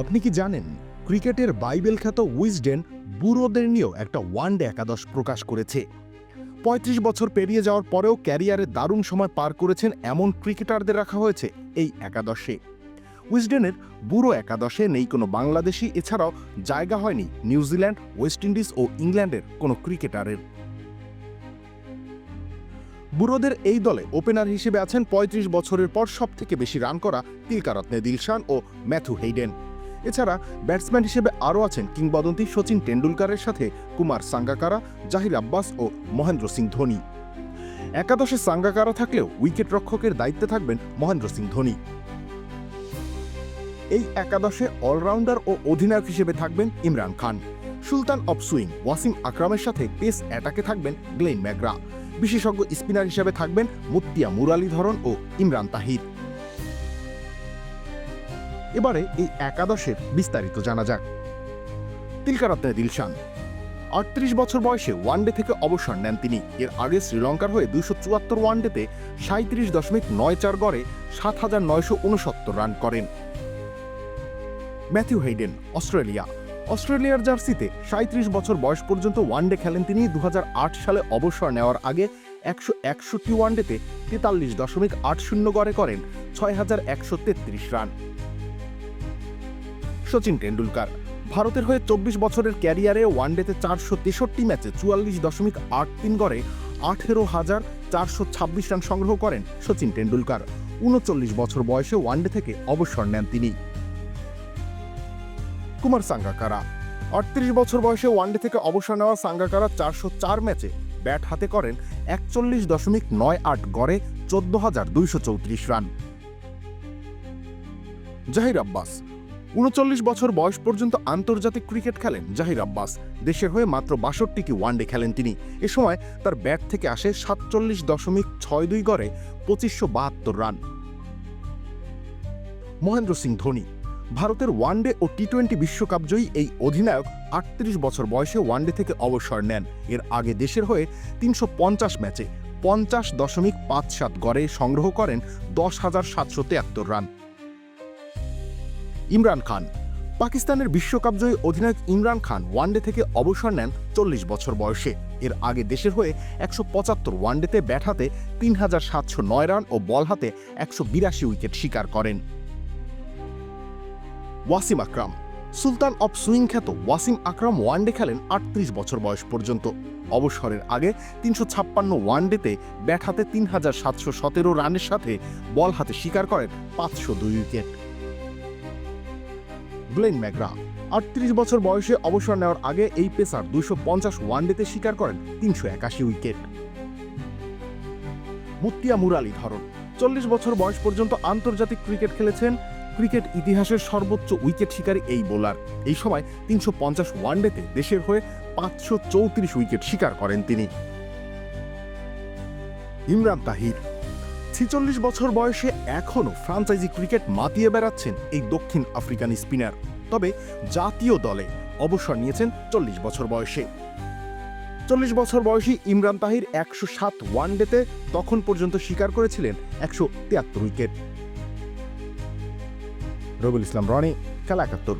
আপনি কি জানেন, ক্রিকেটের বাইবেল খ্যাত উইজডেন বুড়োদের নিয়েও একটা ওয়ানডে একাদশ প্রকাশ করেছে। পঁয়ত্রিশ বছর পেরিয়ে যাওয়ার পরেও ক্যারিয়ারে দারুণ সময় পার করেছেন এমন ক্রিকেটারদের রাখা হয়েছে এই একাদশে। উইজডেনের বুড়ো একাদশে নেই কোনো বাংলাদেশি, এছাড়াও জায়গা হয়নি নিউজিল্যান্ড, ওয়েস্ট ইন্ডিজ ও ইংল্যান্ডের কোনো ক্রিকেটারের। বুড়োদের এই দলে ওপেনার হিসেবে আছেন ৩৫ বছরের পর সবথেকে বেশি রান করা তিলকারত্নে দিলশান ও ম্যাথু হেইডেন। এছাড়া ব্যাটসম্যান হিসেবে আরও আছেন কিংবদন্তি সচিন টেন্ডুলকারের সাথে কুমার সাঙ্গাকারা, জাহির আব্বাস ও মহেন্দ্র সিং ধোনি। একাদশে সাঙ্গাকারা থাকলেও উইকেট রক্ষকের দায়িত্বে থাকবেন মহেন্দ্র সিং ধোনি। এই একাদশে অলরাউন্ডার ও অধিনায়ক হিসেবে থাকবেন Imran Khan. Sultan of Swing, Wasim আকরামের সাথে পেস অ্যাটাকে থাকবেন গ্লেন ম্যাগরা বিশেষজ্ঞ স্পিনার হিসেবে থাকবেন মুত্তিয়া মুরালীধরন ও ইমরান তাহির। এবারে এই একাদশের বিস্তারিত জানা যাক। তিলকারত্নে দিলশান। আটত্রিশ বছর বয়সে ওয়ানডে থেকে অবসর নেন তিনি। এর আগে শ্রীলঙ্কার হয়ে দুইশো চুয়াত্তর ওয়ানডেতে সাঁত্রিশ দশমিক নয় চার গড়ে সাত হাজার নয়শো উনসত্তর রান করেন। Matthew Hayden, Australia. অস্ট্রেলিয়ার জার্সিতে সাঁত্রিশ বছর বয়স পর্যন্ত ওয়ানডে খেলেন তিনি। দু হাজার আট সালে অবসর নেওয়ার আগে একশো একষট্টি ওয়ানডেতে তেতাল্লিশ দশমিক আট শূন্য গড়ে করেন ছয় হাজার একশো তেত্রিশ রান। সচিন টেন্ডুলকার ভারতের হয়ে চব্বিশ বছরের ক্যারিয়ারে ওয়ানডেতে চারশো তেষট্টি ম্যাচে চুয়াল্লিশ দশমিক আট তিন গড়ে আঠেরো হাজার চারশো ছাব্বিশ রান সংগ্রহ করেন সচিন টেন্ডুলকার উনচল্লিশ বছর বয়সে ওয়ানডে থেকে অবসর নেন তিনি। কুমার সাঙ্গাকারা। আটত্রিশ বছর বয়সে ওয়ানডে থেকে অবসর নেওয়া সাঙ্গাকারা চারশো চার ম্যাচে ব্যাট হাতে করেন একচল্লিশ দশমিক নয় আট গড়ে চোদ্দ হাজার দুইশো চৌত্রিশ রান। জাহির আব্বাস। উনচল্লিশ বছর বয়স পর্যন্ত আন্তর্জাতিক ক্রিকেট খেলেন জাহির আব্বাস। দেশের হয়ে মাত্র বাষট্টিটি ওয়ানডে খেলেন তিনি। এ সময় তার ব্যাট থেকে আসে সাতচল্লিশ দশমিক ছয় দুই গড়ে পঁচিশশো বাহাত্তর রান। মহেন্দ্র সিং ধোনি। ভারতের ওয়ানডে ও টি টোয়েন্টি বিশ্বকাপ জয়ী এই অধিনায়ক আটত্রিশ বছর বয়সে ওয়ানডে থেকে অবসর নেন। এর আগে দেশের হয়ে তিনশো পঞ্চাশ ম্যাচে পঞ্চাশ দশমিক পাঁচ সাত গড়ে সংগ্রহ করেন দশ হাজার সাতশো তেয়াত্তর রান। ইমরান খান। পাকিস্তানের বিশ্বকাপ জয়ী অধিনায়ক ইমরান খান ওয়ানডে থেকে অবসর নেন চল্লিশ বছর বয়সে। এর আগে দেশের হয়ে একশো পঁচাত্তর ওয়ানডেতে ব্যাট হাতে তিন হাজার সাতশো নয় রান ও বল হাতে একশো বিরাশি উইকেট শিকার করেন। Wasim Akram. Sultan of Swing খ্যাত ওয়াসিম আকরাম ওয়ানডে খেলেন আটত্রিশ বছর বয়স পর্যন্ত। অবসরের আগে তিনশো ছাপ্পান্ন ওয়ানডেতে ব্যাট হাতে তিন হাজার সাতশো সতেরো রানের সাথে বল হাতে শিকার করেন পাঁচশো দুই উইকেট। গ্লেন ম্যাগরা আটত্রিশ বছর বয়সে অবসর নেওয়ার আগে এই পেসার দুশো পঞ্চাশ ওয়ানডেতে শিকার করেন তিনশো একাশি উইকেট। মুত্তিয়া মুরালি ধরন। চল্লিশ বছর বয়স পর্যন্ত আন্তর্জাতিক ক্রিকেট খেলেছেন। ক্রিকেট ইতিহাসের সর্বোচ্চ উইকেট শিকারী এই বোলার। এই সময় তিনশো পঞ্চাশ ওয়ানডেতে দেশের হয়ে পাঁচশো চৌত্রিশ উইকেট শিকার করেন তিনি। ইমরান তাহির। ছিচল্লিশ বছর বয়সে এখনও ফ্রাঞ্চাইজি ক্রিকেট মাতিয়ে বেড়াচ্ছেন এই দক্ষিণ আফ্রিকান স্পিনার। তবে জাতীয় দলে অবসর নিয়েছেন চল্লিশ বছর বয়সে। চল্লিশ বছর বয়সী ইমরান তাহির একশো সাত ওয়ানডেতে তখন পর্যন্ত স্বীকার করেছিলেন একশো তিয়াত্তর উইকেট। রবিউল ইসলাম, রনি, খেলা একাত্তর।